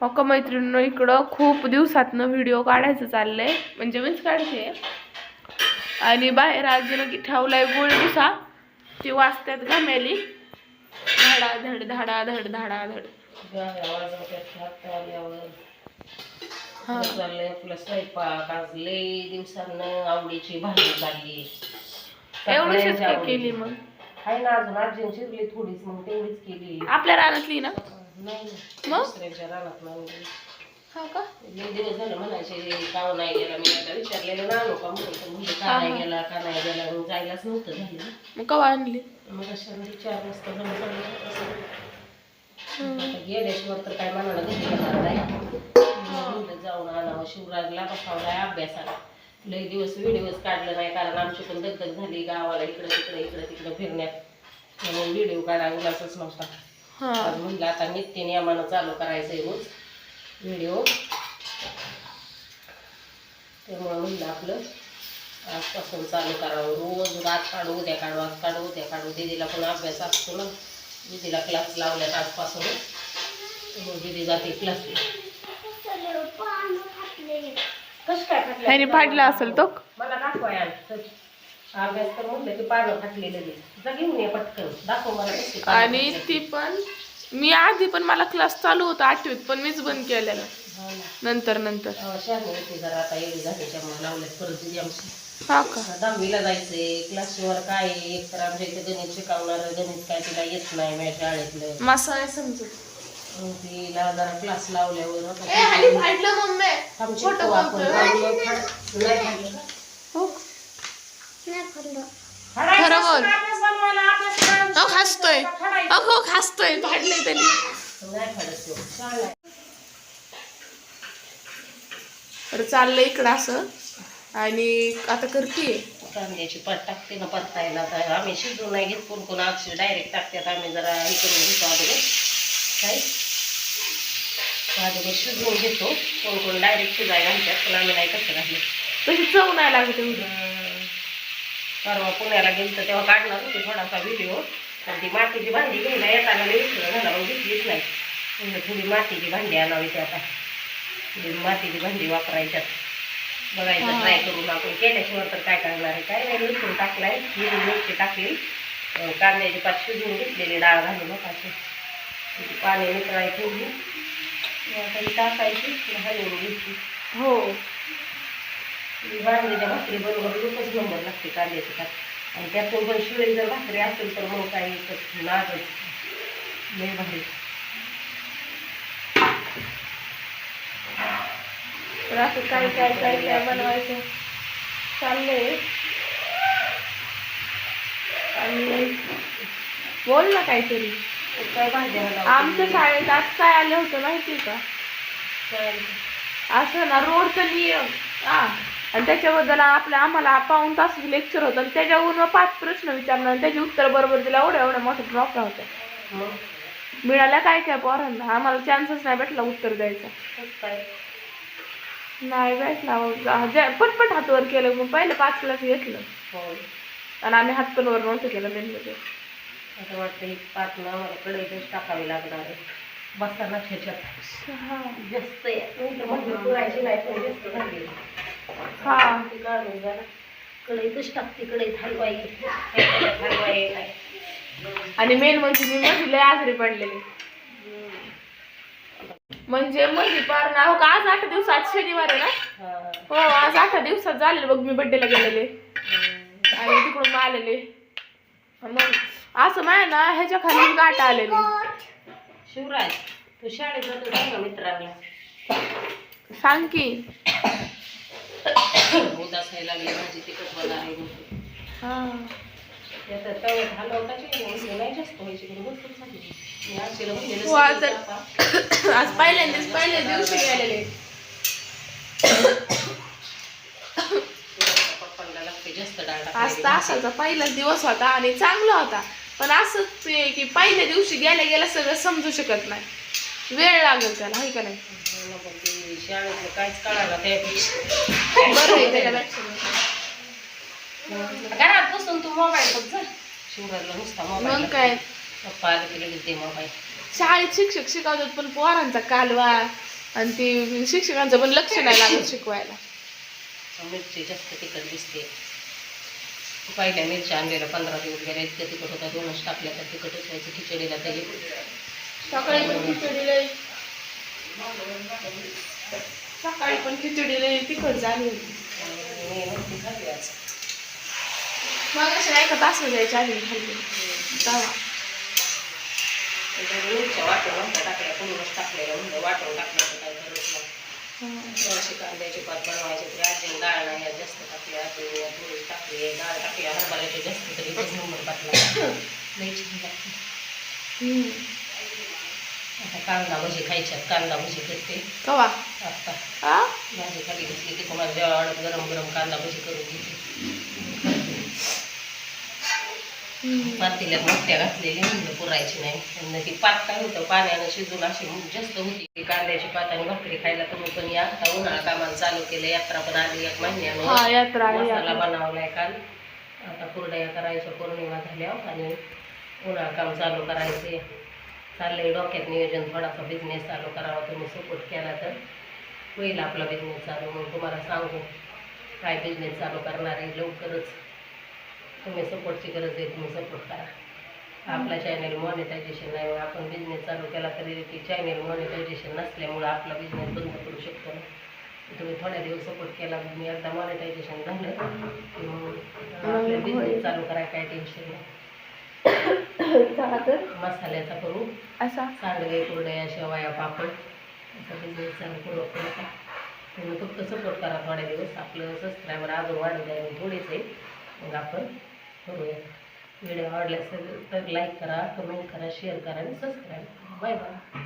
हो का मैत्रिणीनं इकडं खूप दिवसातनं व्हिडिओ काढायचं चाललंय. म्हणजे मीच काढते आणि बाहेर अजून की ठेवलाय गोळ दिसा. ती वाचतात गमेली धाडा धड धाडा धड धाडा धड. हा. चाललंय आपलं स्वयंपाक आज लय दिवसानं आवडीची भाजी चालली एवढीच. केली मग. आहे ना अजून आजीन शिरली थोडीच मग तेवढीच केली. आपल्या रानातली ना? मग? हा का? दिवस झालं म्हणायचे का नाही गेला. मी आता विचारलेलं म्हणून म्हणजे का नाही. गेला का नाही गेला? मग जायलाच नव्हतं झालं मग कवा आणली? मग अशा घरी चार वाजता जमा हम्म. आता गेल्याशिवाय तर काय मनाला नाही. म्हणलं जाऊन आणावं शिवराजला बसावलाय अभ्यासाला. लई दिवस व्हिडिओज काढलं नाही कारण आमची पण दगदग झाली गावाला इकडं तिकडं इकडं तिकडं फिरण्यात. म्हणून व्हिडिओ काढायला उलासच नव्हता. हा. आज म्हणलं आता नित्य नियमानं चालू करायचंय रोज व्हिडिओ. त्यामुळं म्हणलं आपलं आजपासून चालू करावं. रोज आज काढू उद्या काढू आज काढू उद्या काढू. दीदीला पण अभ्यास असतो ना. दीदीला क्लास लावल्यात आजपासून. मग दीदी जाते क्लासला कसं काय फाटलं? असेल तो? मला दाखवाय. अभ्यास तर म्हणलं की पानं फाटलेलं जा घेऊन ये पटकन. दाखव मला कशी पानं आणि फाटलेली. ती पण मी आधी पण मला क्लास चालू होता आठवीत पण मीच बंद केलेला. हा ना. नंतर नंतर. अहो, शहाणे होते जरा आता एवढी झाली त्यामुळे लावल्यात परत आमची. हा का? दहावीला जायचंय क्लासवर काय आहे? एक तर आमच्या इथे गणित शिकवणार गणित काय तिला येत नाही माझ्या शाळेतलं. मासा आहे समजत मग तिला जरा क्लास लावल्यावर आता ए, मम्मी. आपण नाही? हो करायला अहो फाडायचं. अहो खासतोय. फाडले त्यांनी. तर चाललंय. इकडं असं. आणि आता करते कांद्याची पात टाकते ना परतायला तर आम्ही शिजवून नाही घेत. कोण कोण अक्षर डायरेक्ट टाकतात. आम्ही जरा हे करून घेतो अगोदर काय? अगोदर शिजवून घेतो. कोण कोण डायरेक्ट शिजायला घालतात पण आम्ही नाही कसं घाललं तशी चव नाही लागत परवा पुण्याला गेलं तर तेव्हा काढणार होते थोडासा व्हिडिओ पण ती मातीची भांडी घ्यायला येताना उशिरा झाला घेतलीच नाही. म्हणलं थोडी मातीची भांडी आणावी ते आता. थोडी मातीची भांडी वापरायच्यात. बघायचं. ट्राय करून आपण. केल्याशिवाय तर काय करणार आहे? काय नाही लसूण टाकलाय. हिरवी मिरची टाकली. कांद्याची पात शिजवून घेतलेली डाळ घालून त्याची पाणी ही टाकायची हलवून घ्यायची. हो. बाजरीच्या भाकरी बरोबर एकच नंबर लागते कांद्याची भात. आणि त्यातून पण शिळे जर भाकरी असेल तर मग काही नादच लय भारी. तर असं काय काय काय काय बनवायचं? चाललंय. आणि बोल ना काहीतरी. काय भाज्या आमच्या शाळेत आज काय आलं होतं माहिती का? असं ना रोडचं नियम. हा. आणि त्याच्याबद्दल आपल्या आम्हाला पाऊन तास लेक्चर होतं आणि त्याच्यावरून मग पाच प्रश्न विचारणार आणि त्याची उत्तर बरोबर दिला. एवढ्या एवढ्या मोठ्या ड्रॉप होत्या. मिळाल्या काय काय पोरांना? आम्हाला चान्सच नाही भेटला उत्तर द्यायचा. नाही भेटला जे- पटपट हातवर केलं मग पहिले पाच क्लास घेतलं. हो. आणि आम्ही हात पण वर नव्हतं केलं मेनमध्ये आता वाटतं एक पाच टाकावी लागणार आहे. बसताना ह्याच्यात जास्त नाही पण झाली. हा. ती काढून जरा कढईतच टाकते कढईत हलवाई हलवाई नाही आणि मेन म्हणजे मी मध्ये लय आजारी पडलेले. म्हणजे मध्ये पार ना हो का आज आठ दिवसात शनिवार आहे ना? हा आज आठ दिवसात झालेले बघ मी बड्डेला गेलेले. आणि तिकडून मग आलेले. मग असं माय ना ह्याच्या खाली गाठ आलेली. शिवराज तू शाळेत जातो मित्रांना? सांग की. उदास व्हायला लागली माझी तिकट मला आहे म्हणून. हा त्यात तव्यात हलवताची नाही नाही जास्त व्हायची पण भरपूर झाली मी आजीला म्हणलेलं हो, आज सगळं तर- टाका. आज पहिल्यांदाच पहिल्या दिवशी गेलेले पप्पांना लागते जास्त डाळ आज. तासाचा पहिलाच दिवस होता आणि चांगला होता पण असंच आहे की पहिल्या दिवशी गेल्या गेल्या सगळं समजू शकत नाही वेळ लागेल त्याला हाय का नाही ते शाळेतलं काहीच त्यापेक्षा. आहे त्याच्यापेक्षा घरात बसून तू मोबाईल बघ शिवराजला नुसता मोबाईल मग काय? पप्पा आले की लगेच दे मोबाईल शाळेत शिक्षक शिकवतात पण पोरांचा कालवा आणि ती शिक्षकांचं पण लक्ष नाही लागत शिकवायला. मिरची जास्त तिखट दिसते. पहिल्या मिरच्या आणलेल्या पंधरा दिवस गेल्या इतक्या तिखट होता. दोनच टाकल्या तर तिखटच व्हायचं खिचडीला तरी. सकाळी पण खिचडी लई. सकाळी पण खिचडीला तिखट झाली होती. आज मग अशी नाही का तास जायच्या आधी खाल्ली. तवा. त्याच्यामुळे वाटून टाकल्या पूर्णच टाकलेल्या म्हणजे वाटून टाकल्याचं काही करत नाही अशी कांद्याची पात बनवायची तरी आजी डाळ नाही जास्त टाकली आजी तुरी टाकली डाळ टाकली हरभऱ्याची जास्त तरी नंबर टाकला लई लागते आता कांदा भजी खायच्यात कांदा भजी करते. कवा? आता. हा भाजी खाली घेतली की तुम्हाला आवडत गरम गरम कांदा भजी करून हम्म. पातेल्यात मोठ्या घातलेली म्हणजे पुरायची नाही. आणि ती पात काय होतं पाण्यानं शिजून अशी जास्त होती. ती कांद्याची पात आणि भाकरी खायला तुम्ही पण या. आता उन्हाळा कामाला चालू केलं यात्रा पण आली एक महिन्यानं. हा यात्रा आहे मसाला यात्रा. बनवलाय काल. आता कुरड्या करायच्या पौर्णिमा झाल्यावर आणि उन्हाळा काम चालू करायचे चाललंय डोक्यात नियोजन थोडासा बिझनेस चालू करावा तुम्ही सपोर्ट केला तर होईल आपला बिझनेस चालू. मग तुम्हाला सांगू काय बिझनेस चालू करणार आहे लवकरच. तुम्ही सपोर्टची गरज आहे तुम्ही सपोर्ट करा. आपला चॅनल मॉनिटायझेशन नाही मग आपण बिझनेस चालू केला तरी ती चॅनल मॉनिटायझेशन नसल्यामुळं आपला बिझनेस बंद करू शकतो ना. तुम्ही थोड्या दिवस सपोर्ट केला मी एकदा मॉनिटायझेशन झालं की मग आपल्या बिझनेस चालू करायला काय टेन्शन नाही. तर. मसाल्याचा करू. असा. सांडगे कुरडया शेवया पापड. असा बिझनेस चालू करू आपण आता. तुम्ही फक्त सपोर्ट करा थोड्या दिवस आपलं सबस्क्रायबर अजून वाढत आहे थोडेच आहे मग आपण करूया. व्हिडिओ आवडला असेल तर लाईक करा कमेंट करा शेअर करा आणि सबस्क्राईब. करा बाय बाय.